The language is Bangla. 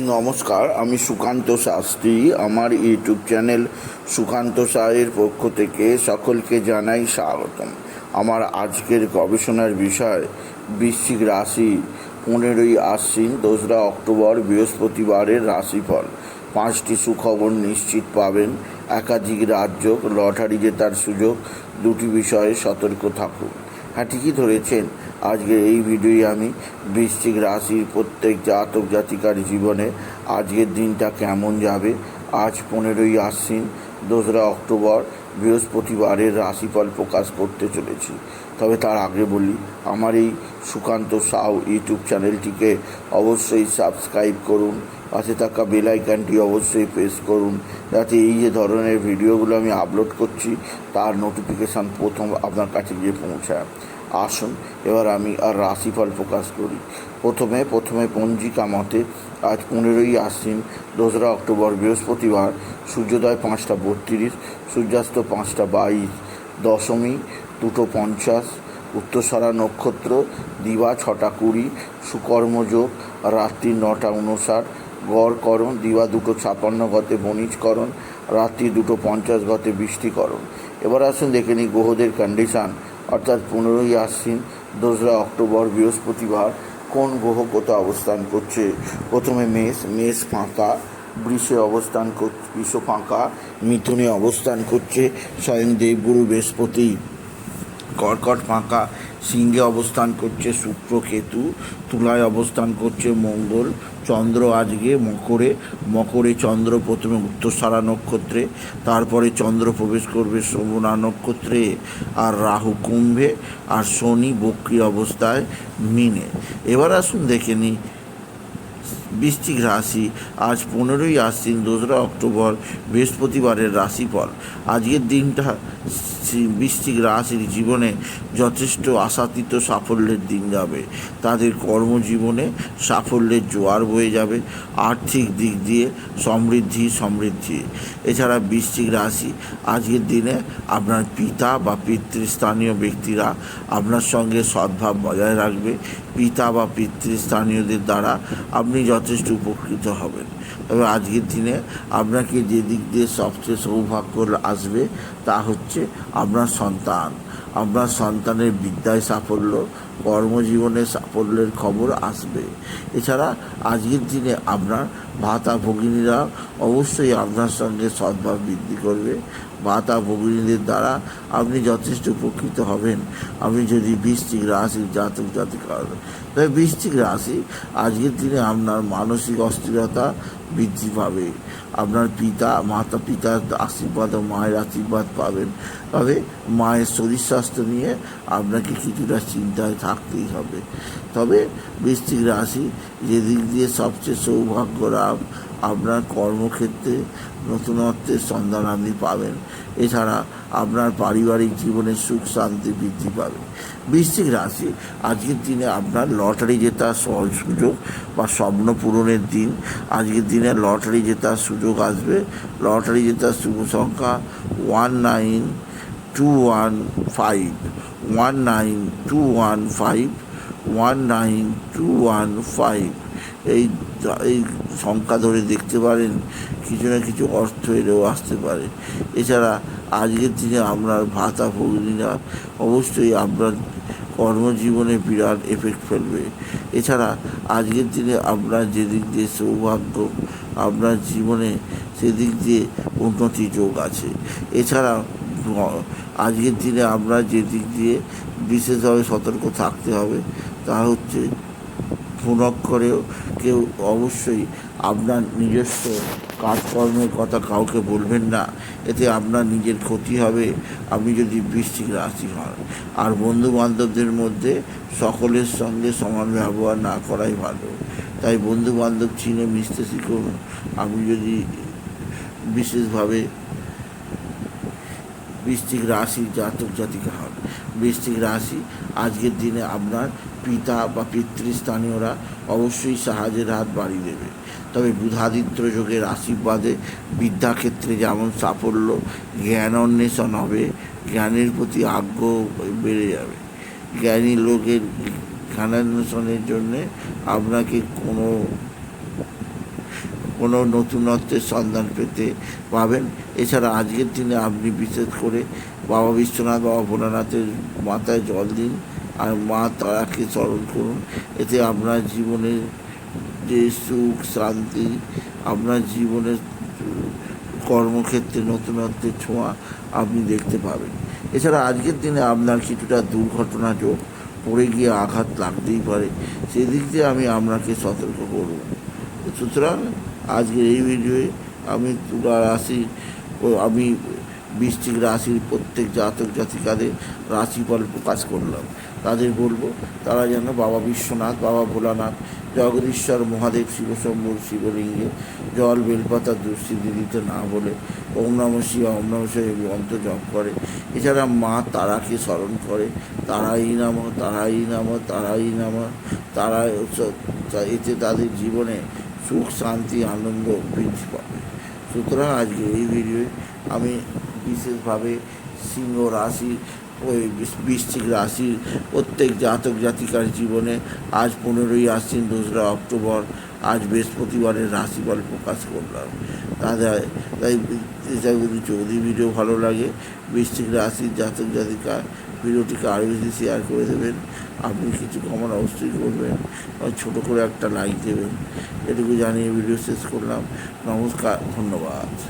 নমস্কার, আমি সুকান্ত শাস্ত্রী। আমার ইউটিউব চ্যানেল সুকান্ত সাহের পক্ষ থেকে সকলকে জানাই স্বাগতম। আমার আজকের গবেষণার বিষয়, বৃশ্চিক রাশি। পনেরোই আশ্বিন, দোসরা অক্টোবর, বৃহস্পতিবারের রাশিফল। পাঁচটি সুখবর নিশ্চিত পাবেন। একাধিক রাজ্য লটারি জেতার সুযোগ। দুটি বিষয়ে সতর্ক থাকুন। হ্যাঁ ঠিকই ধরেছেন। আজকে এই ভিডিওয়ে আমি বৃশ্চিক রাশির প্রত্যেক জাতক জাতিকার জীবনে আজকের দিনটা কেমন যাবে? আজ পনেরোই আশ্বিন, দোসরা অক্টোবর, বৃহস্পতিবারের রাশিফল প্রকাশ করতে চলেছি। তবে তার আগে বলি, আমার এই সুকান্ত সাউ ইউটিউব চ্যানেলটিকে অবশ্যই সাবস্ক্রাইব করুন, পাশে থাকা বেল আইকনটি অবশ্যই প্রেস করুন, যাতে এই যে ধরনের ভিডিওগুলো আমি আপলোড করছি, তার নোটিফিকেশান প্রথম আপনার কাছে গিয়ে পৌঁছায়। আসুন, এবার আমি আর রাশিফল প্রকাশ করি। প্রথমে প্রথমে পঞ্জিকা মতে আজ পনেরোই আশ্বিন, দোসরা অক্টোবর বৃহস্পতিবার, সূর্যোদয় পাঁচটা বত্রিশ, সূর্যাস্ত পাঁচটা বাইশ, দশমী দুটো পঞ্চাশ, উত্তরসারা নক্ষত্র দিবা ছটা কুড়ি সুকর্মযোগ রাত্রি নটা উনষাট গড়করণ দিবা দুটো ছাপান্ন গতে বণিজকরণ রাত্রি দুটো পঞ্চাশ গতে বৃষ্টিকরণ এবার আসুন দেখে নিই গ্রহদের কন্ডিশান অর্থাৎ পনেরোই আশ্বিন, দোসরা অক্টোবর, বৃহস্পতিবার, কোন গ্রহ কোথা অবস্থান করছে? প্রথমে মেষ মেষ ফাঁকা, বৃষে অবস্থান করছে বৃষ ফাঁকা, মিথুনে অবস্থান করছে, স্বয়ং দেবগুরু বৃহস্পতি। কর্কট ফাঁকা সিংহে অবস্থান করছে শুক্র কেতু, তুলায় অবস্থান করছে মঙ্গল, চন্দ্র আজকে মকরে মকরে চন্দ্র প্রথমে উত্তরসারা নক্ষত্রে, তারপরে চন্দ্র প্রবেশ করবে শোভনা নক্ষত্রে, আর রাহু কুম্ভে, আর শনি বক্রি অবস্থায় মিনে। এবার আসুন দেখে নিই বৃশ্চিক রাশি আজ পনেরোই আশ্বিন, দোসরা অক্টোবর, বৃহস্পতিবারের রাশিফল। আজকের দিনটা বৃশ্চিক রাশির জীবনে যথেষ্ট আশাতীত সাফল্যের দিন যাবে। তাদের কর্মজীবনে সাফল্যের জোয়ার বয়ে যাবে, আর্থিক দিক দিয়ে সমৃদ্ধি সমৃদ্ধি। এছাড়া বৃশ্চিক রাশি, আজকের দিনে আপনার পিতা বা পিতৃস্থানীয় ব্যক্তিরা আপনার সঙ্গে সদ্ভাব বজায় রাখবে। পিতা বা পিতৃস্থানীয়দের দ্বারা আপনি যথেষ্ট উপকৃত হবেন। তবে আজকের দিনে আপনাকে যে দিক দিয়ে সবচেয়ে সৌভাগ্য আসবে তা হচ্ছে আপনার সন্তান। আপনার সন্তানের বিদ্যায় সাফল্য, কর্মজীবনে সাফল্যের খবর আসবে এছাড়া আজকের দিনে আপনার ভাতা ভগিনীরা অবশ্যই আপনার সঙ্গে সদ্ভাব বৃদ্ধি করবে ভাতা ভগিনীদের দ্বারা আপনি যথেষ্ট উপকৃত হবেন আপনি যদি বৃষ্টিক রাশির জাতক জাতিকা। তবে বৃশ্চিক রাশি আজকের দিনে আপনার মানসিক অস্থিরতা বৃদ্ধি পাবে। আপনার পিতা, মাতা, পিতার আশীর্বাদ ও মায়ের আশীর্বাদ পাবেন। তবে মায়ের শরীর স্বাস্থ্য নিয়ে আপনাকে কিছুটা চিন্তায় থাকতেই হবে। তবে বৃষ্টিক রাশি যেদিক দিয়ে সবচেয়ে সৌভাগ্য লাভ আপনার কর্মক্ষেত্রে নতুনত্বের সন্ধান আপনি পাবেন। এছাড়া আপনার পারিবারিক জীবনে সুখ, শান্তি বৃদ্ধি পাবে। বৃশ্চিক রাশি, আজকের দিনে আপনার লটারি জেতার সহজ সুযোগ বা স্বপ্ন পূরণের দিন। আজকের দিনে লটারি জেতার সুযোগ আসবে। লটারি জেতার শুভ সংখ্যা one nine two one five. One nine two one five, one nine two one five. এই এই সংখ্যা ধরে দেখতে পারেন, কিছু না কিছু অর্থ এলেও আসতে পারে। এছাড়া আজকের দিনে আপনার ভাতা ভগিনীরা অবশ্যই আপনার কর্মজীবনে বিরাট এফেক্ট ফেলবে। এছাড়া আজকের দিনে আপনার যেদিক দিয়ে সৌভাগ্য, আপনার জীবনে সেদিক দিয়ে উন্নতি যোগ আছে। এছাড়া আজকের দিনে আপনার যে দিক দিয়ে বিশেষভাবে সতর্ক থাকতে হবে, তা হচ্ছে ফোনক করেও কেউ অবশ্যই আপনার নিজস্ব কাজকর্মের কথা কাউকে বলবেন না। এতে আপনার নিজের ক্ষতি হবে। আপনি যদি বৃশ্চিক রাশি হন। আর বন্ধু বান্ধবদের মধ্যে সকলের সঙ্গে সমান ব্যবহার না করাই ভালো। তাই বন্ধু বান্ধব চিনে মিশতে শিখুন। আপনি যদি বিশেষভাবে বৃশ্চিক রাশি জাতক জাতিকা হন। বৃশ্চিক রাশি আজকের দিনে আপনার পিতা বা পিতৃস্থানীয়রা অবশ্যই সাহায্যের হাত বাড়িয়ে দেবে। তবে বুধাদিত্য যোগের আশীর্বাদে বিদ্যাক্ষেত্রে যেমন সাফল্য, জ্ঞান অন্বেষণ হবে, জ্ঞানের প্রতি আগ্রহ বেড়ে যাবে। জ্ঞানী লোকের জ্ঞানান্বেষণের জন্যে আপনাকে কোনো কোনো নতুনত্বের সন্ধান পেতে পাবেন। এছাড়া আজকের দিনে আপনি বিশেষ করে বাবা বিশ্বনাথ বাবা ভোলানাথের মাথায় জল দিন। আর মা তারাকে স্মরণ করুন। এতে আপনার জীবনের যে সুখ, শান্তি আপনার জীবনের কর্মক্ষেত্রে নতুনত্বের ছোঁয়া আপনি দেখতে পাবেন। এছাড়া আজকের দিনে আপনার কিছুটা দুর্ঘটনা যোগ পড়ে গিয়ে আঘাত লাগতেই পারে। সেদিক দিয়ে আমি আপনাকে সতর্ক করব। সুতরাং আজকের এই ভিডিওয়ে আমি তুলা রাশি আমি বৃষ্টিক রাশির প্রত্যেক জাতক জাতিকাদের রাশিফল প্রকাশ করলাম। তাদের বলব, তারা যেন বাবা বিশ্বনাথ, বাবা ভোলানাথ, জগদীশ্বর, মহাদেব, শিবশম্ভুর শিবলিঙ্গে জল, বেলপাতা, দুঃস্থিতি দিতে না বলে ওম নম শিবা ওম নম শিবা মন্ত্র জপ করে। এছাড়া মা তারাকে স্মরণ করে, তারাই নাম তারাই নাম তারাই নাম তারা এতে তাদের জীবনে সুখ, শান্তি, আনন্দ বৃদ্ধি পাবে। সুতরাং আজকে এই ভিডিওয়ে আমি বিশেষভাবে সিংহ রাশি ওই বৃষ- বৃশ্চিক রাশির প্রত্যেক জাতক জাতিকার জীবনে আজ পনেরোই আশ্বিন, দোসরা অক্টোবর, আজ বৃহস্পতিবারের রাশিফল প্রকাশ করলাম। তাদের তাই যদি ভিডিও ভালো লাগে বৃষ্টিক রাশির জাতক জাতিকা ভিডিওটিকে আরও বেশি শেয়ার করে দেবেন। আপনি কিছু কমান অবশ্যই করবেন আর ছোটো করে একটা লাইক দেবেন। এটুকু জানিয়ে ভিডিও শেষ করলাম। নমস্কার, ধন্যবাদ।